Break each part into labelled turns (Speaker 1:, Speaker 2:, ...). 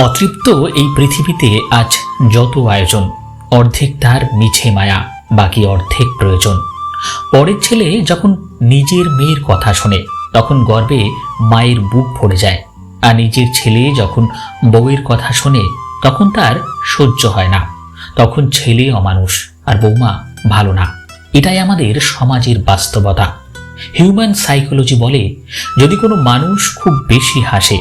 Speaker 1: অতৃপ্ত এই পৃথিবীতে আজ যত আয়োজন, অর্ধেক তার মিছে মায়া, বাকি অর্ধেক প্রয়োজন। পরের ছেলে যখন নিজের মেয়ের কথা শোনে, তখন গর্বে মায়ের বুক ভরে যায়। আর নিজের ছেলে যখন বউয়ের কথা শোনে, তখন তার সহ্য হয় না। তখন ছেলে অমানুষ, আর বৌমা ভালো না। এটাই আমাদের সমাজের বাস্তবতা। হিউম্যান সাইকোলজি বলে, যদি কোনো মানুষ খুব বেশি হাসে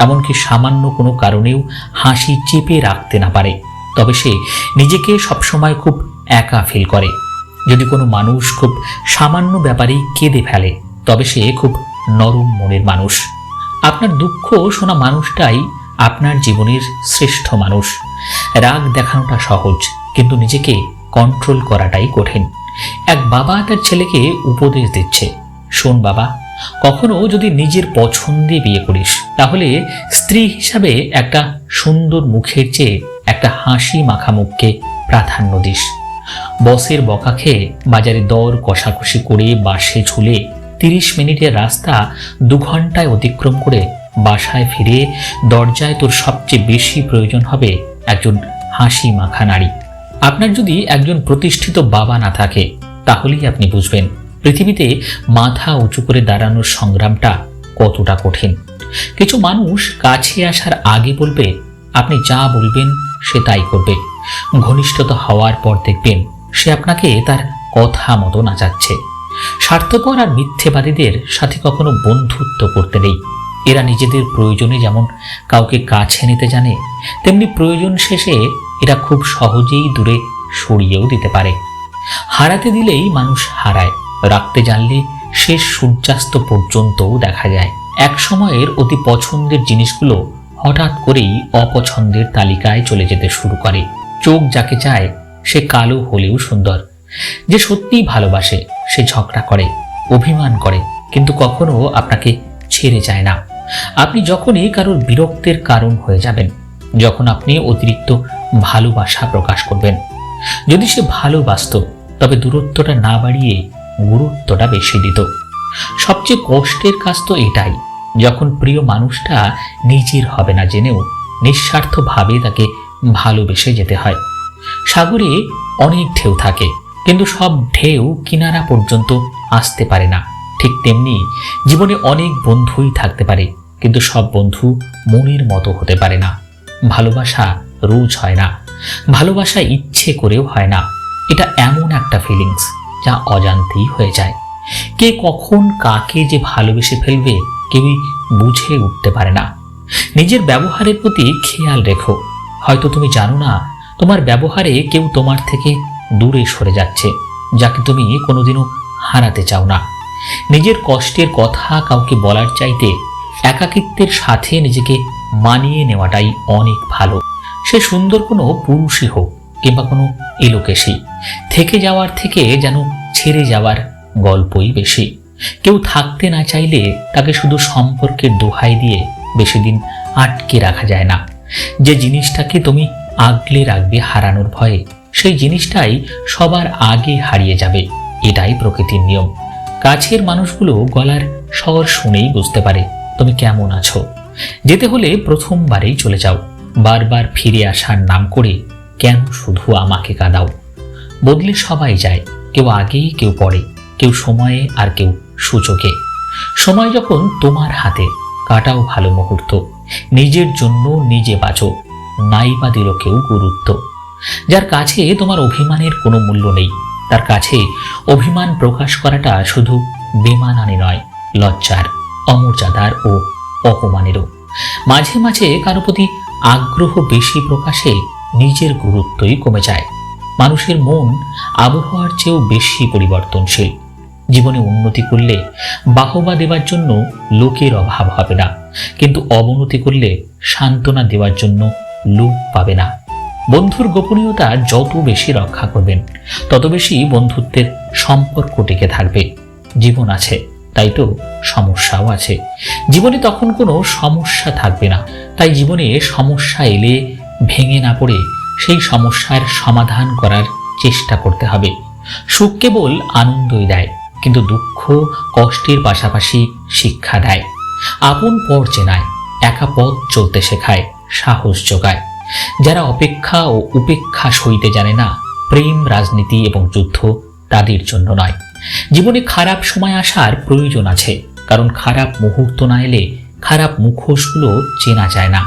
Speaker 1: এমনকি সামান্য কোনো কারণেও হাসি চেপে রাখতে না পারে। তবে সে নিজেকে সবসময় খুব একা ফিল করে। যদি কোনো মানুষ খুব সামান্য ব্যাপারেই কেঁদে ফেলে, তবে সে খুব নরম মনের মানুষ। আপনার দুঃখ শোনা মানুষটাই আপনার জীবনের শ্রেষ্ঠ মানুষ। রাগ দেখানোটা সহজ, কিন্তু নিজেকে কন্ট্রোল করাটাই কঠিন। এক বাবা তার ছেলেকে উপদেশ দিচ্ছে, শোন বাবা কখনো যদি নিজের পছন্দে বিয়ে করিস, তাহলে স্ত্রী হিসাবে একটা সুন্দর মুখের চেয়ে একটা হাসি মাখা মুখকে প্রাধান্য দিস। বসের বকা খেয়ে বাজারে দর কষাকষি করে বাসে ঝুলে তিরিশ মিনিটের রাস্তা দু ঘন্টায় অতিক্রম করে বাসায় ফিরে দরজায় তোর সবচেয়ে বেশি প্রয়োজন হবে একজন হাসি মাখা নারী। আপনার যদি একজন প্রতিষ্ঠিত বাবা না থাকে, তাহলেই আপনি বুঝবেন পৃথিবীতে মাথা উঁচু করে দাঁড়ানোর সংগ্রামটা কতটা কঠিন? কিছু মানুষ কাছে আসার আগে বলবে, আপনি যা বলবেন সে তাই করবে। ঘনিষ্ঠতা হওয়ার পর দেখবেন সে আপনাকে তার কথা মতো নাচাচ্ছে। স্বার্থপর আর মিথ্যেবাদীদের সাথে কখনো বন্ধুত্ব করতে নেই। এরা নিজেদের প্রয়োজনে যেমন কাউকে কাছে নিতে জানে, তেমনি প্রয়োজন শেষে এরা খুব সহজেই দূরে সরিয়েও দিতে পারে। হারাতে দিলেই মানুষ হারায়। রাখতে জানলে শেষ সূর্যাস্ত পর্যন্তও দেখা যায়। এক সময়ের অতি পছন্দের জিনিসগুলো হঠাৎ করেই অপছন্দের তালিকায় চলে যেতে শুরু করে। চোখ যাকে চায়, সে কালো হলেও সুন্দর। যে সত্যিই ভালোবাসে, সে ঝগড়া করে, অভিমান করে, কিন্তু কখনো আপনাকে ছেড়ে যায় না। আপনি যখনই কারোর বিরক্তের কারণ হয়ে যাবেন, যখন আপনি অতিরিক্ত ভালোবাসা প্রকাশ করবেন। যদি সে ভালোবাসত, তবে দূরত্বটা না বাড়িয়ে গুরুত্বটা বেশি দিত। সবচেয়ে কষ্টের কাজ তো এটাই, যখন প্রিয় মানুষটা নিজের হবে না জেনেও নিঃস্বার্থভাবে তাকে ভালোবেসে যেতে হয়। সাগরে অনেক ঢেউ থাকে, কিন্তু সব ঢেউ কিনারা পর্যন্ত আসতে পারে না। ঠিক তেমনি জীবনে অনেক বন্ধুই থাকতে পারে, কিন্তু সব বন্ধু মনের মতো হতে পারে না। ভালোবাসা রোজ হয় না, ভালোবাসা ইচ্ছে করেও হয় না। এটা এমন একটা ফিলিংস যা অজান্তেই হয়ে যায়। কে কখন কাকে যে ভালোবেসে ফেলবে কেউই বুঝে উঠতে পারে না। নিজের ব্যবহারের প্রতি খেয়াল রেখো। হয়তো তুমি জানো না, তোমার ব্যবহারে কেউ তোমার থেকে দূরে সরে যাচ্ছে, যাকে তুমি কোনোদিনও হারাতে চাও না। নিজের কষ্টের কথা কাউকে বলার চাইতে একাকিত্বের সাথে নিজেকে মানিয়ে নেওয়াটাই অনেক ভালো। সে সুন্দর কোনো পুরুষই হোক কিংবা কোনো এলোকেশি। থেকে যাওয়ার থেকে যেন ছেড়ে যাওয়ার গল্পই বেশি। কেউ থাকতে না চাইলে তাকে শুধু সম্পর্কের দোহাই দিয়ে বেশি দিন আটকে রাখা যায় না। যে জিনিসটাকে তুমি আগলে রাখবে হারানোর ভয়ে, সেই জিনিসটাই সবার আগে হারিয়ে যাবে, এটাই প্রকৃতির নিয়ম। কাছের মানুষগুলো গলার স্বর শুনেই বুঝতে পারে তুমি কেমন আছো। যেতে হলে প্রথমবারেই চলে যাও, বারবার ফিরে আসার নাম করে কেন শুধু আমাকে কাঁদাও। বদলে সবাই যায়, কেউ আগে কেউ পরে, কেউ সময়ে আর কেউ সূচকে। সময় যখন তোমার হাতে, কাটাও ভালো মুহূর্ত। নিজের জন্য নিজে বাঁচো, নাই বা দিল কেউ গুরুত্ব। যার কাছে তোমার অভিমানের কোনো মূল্য নেই, তার কাছে অভিমান প্রকাশ করাটা শুধু বেমানানি নয়, লজ্জার, অমর্যাদার ও অপমানেরও। মাঝে মাঝে কারও প্রতি আগ্রহ বেশি প্রকাশে নিজের গুরুত্বই কমে যায়। মানুষের মন আবহাওয়ার চেয়েও বেশি পরিবর্তনশীল। জীবনে উন্নতি করলে বাহবা দেওয়ার জন্য লোকের অভাব হবে না। কিন্তু অবনতি করলে সান্ত্বনা দেওয়ার জন্য লোক পাবে না। বন্ধুর গোপনীয়তা যত বেশি রক্ষা করবেন, তত বেশি বন্ধুত্বের সম্পর্ক টিকে থাকবে। জীবন আছে, তাই তো সমস্যাও আছে। জীবনে তখন কোনো সমস্যা থাকবে না। তাই জীবনে সমস্যা এলে ভেঙে না পড়ে সেই সমস্যার সমাধান করার চেষ্টা করতে হবে। সুখ কেবল আনন্দই দেয়, কিন্তু দুঃখ কষ্টের পাশাপাশি শিক্ষা দেয়। আপন পর চেনায়, একা পথ চলতে শেখায়, সাহস যোগায়। যারা অপেক্ষা ও উপেক্ষা সইতে জানে না, প্রেম, রাজনীতি এবং যুদ্ধ তাদের জন্য নয়। জীবনে খারাপ সময় আসার প্রয়োজন আছে, কারণ খারাপ মুহূর্ত না এলে খারাপ মুখোশগুলো চেনা যায় না।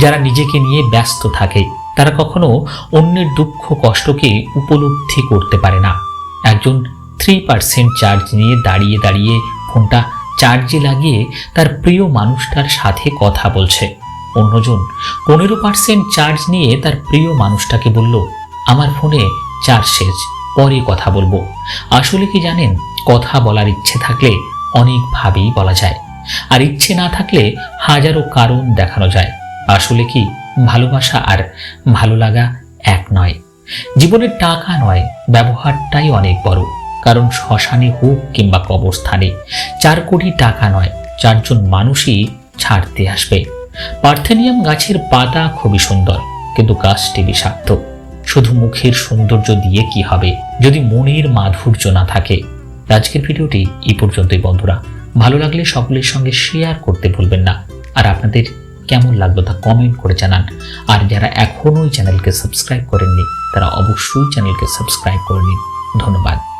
Speaker 1: যারা নিজেকে নিয়ে ব্যস্ত থাকে তারা কখনো অন্যের দুঃখ, কষ্টকে উপলব্ধি করতে পারে না। একজন থ্রি পার্সেন্ট চার্জ নিয়ে দাঁড়িয়ে দাঁড়িয়ে ফোনটা চার্জে লাগিয়ে তার প্রিয় মানুষটার সাথে কথা বলছে। অন্যজন পনেরো পার্সেন্ট চার্জ নিয়ে তার প্রিয় মানুষটাকে বলল, আমার ফোনে চার্জ শেষ, পরে কথা বলব। আসলে কি জানেন, কথা বলার ইচ্ছে থাকলে অনেকভাবেই বলা যায়, আর ইচ্ছে না থাকলে হাজারো কারণ দেখানো যায়। আসলে কি ভালোবাসা আর ভালো লাগা এক নয়। জীবনের টাকা নয়, ব্যবহারটাই অনেক বড়। কারণ শ্মশানে হোক কিংবা কবরস্থানে, চার কোটি টাকা নয়, চারজন মানুষই ছাড়তে আসবে। পার্থেনিয়াম গাছের পাতা খুবই সুন্দর, কিন্তু গাছটি বিষাক্ত। শুধু মুখের সৌন্দর্য দিয়ে কি হবে, যদি মনের মাধুর্য না থাকে? আজকের ভিডিওটি এই পর্যন্তই বন্ধুরা। ভালো লাগলে সকলের সঙ্গে শেয়ার করতে ভুলবেন না। আর আপনাদের কেমন লাগল তা কমেন্ট করে জানান। আর যারা এখনও চ্যানেলকে সাবস্ক্রাইব করেননি, তারা অবশ্যই চ্যানেলকে সাবস্ক্রাইব করে নিন। ধন্যবাদ।